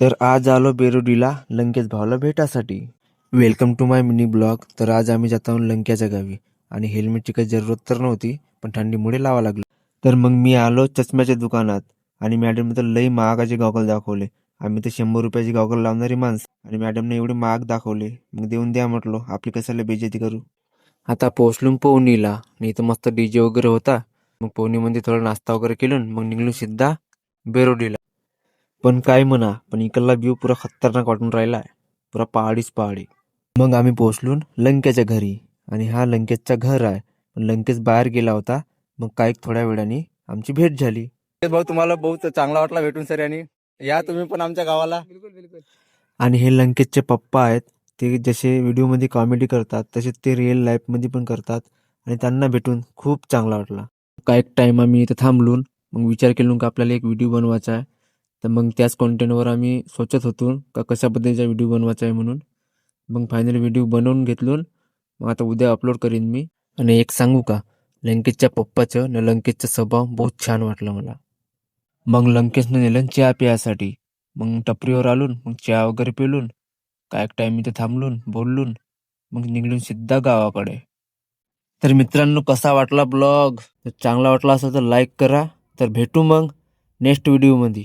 तर आज आलो बेरोडीला लंकेश भावाला भेटासाठी. Welcome to my mini blog तर आज आम्ही जात आहोत लंक्याच्या गावी. आणि हेल्मेटची काही जरूरत तर नव्हती पण थंडीमुळे लावा लागलं. तर मग मी आलो चष्म्याच्या दुकानात. आणि मॅडमने तर लई महागाचे गॉगल दाखवले. आम्ही तर शंभर रुपयाची गॉगल लावणारी माणसं. आणि मॅडमने एवढे महाग दाखवले. मग देऊन द्या म्हटलो आपली कशाला बेजेती करू? आता पोहोचलो पवनीला नाही तर मस्त डीजे वगैरे होता. मग पवनीमध्ये थोडा नाश्ता वगैरे केलून मग निघलो सिद्धा बेरोडीला. पण काय म्हणा पण इकडला व्ह्यू पुरा खतरनाक वाटून राहिला पुरा पहाडीच पहाडी. मग आम्ही पोहोचलो लंकेच्या घरी. आणि हा लंकेशचा घर आहे. पण लंकेश बाहेर गेला होता. मग काय थोड्या वेळाने आमची भेट झाली. भाऊ तुम्हाला बहुत चांगला वाटला भेटून सर आणि या तुम्ही पण आमच्या गावाला. आणि हे लंकेशचे पप्पा आहेत. ते जसे व्हिडिओमध्ये कॉमेडी करतात तसे ते रिअल लाईफमध्ये पण करतात. आणि त्यांना भेटून खूप चांगला वाटला. काय एक टाइम आम्ही इथं थांबलून मग विचार केलो का आपल्याला एक व्हिडिओ बनवायचा आहे. तर मग त्याच कॉन्टेंटवर आम्ही सोचत होतो का कशा पद्धतीचा व्हिडिओ बनवायचा आहे म्हणून. मग फायनली व्हिडिओ बनवून घेतलो मग आता उद्या अपलोड करीन मी. आणि एक सांगू का लंकेशच्या पप्पाचं आणि लंकेशचा स्वभाव बहुत छान वाटला मला. मग लंकेशनं नेलं चहा प्यायसाठी. मग टपरीवर आलून मग चहा वगैरे पिलून काय एक टाइम इथे थांबलून बोललून मग निघलून सिद्धा गावाकडे. तर मित्रांनो कसा वाटला ब्लॉग तर चांगला वाटला असेल तर लाईक करा. तर भेटू मग नेक्स्ट व्हिडिओमध्ये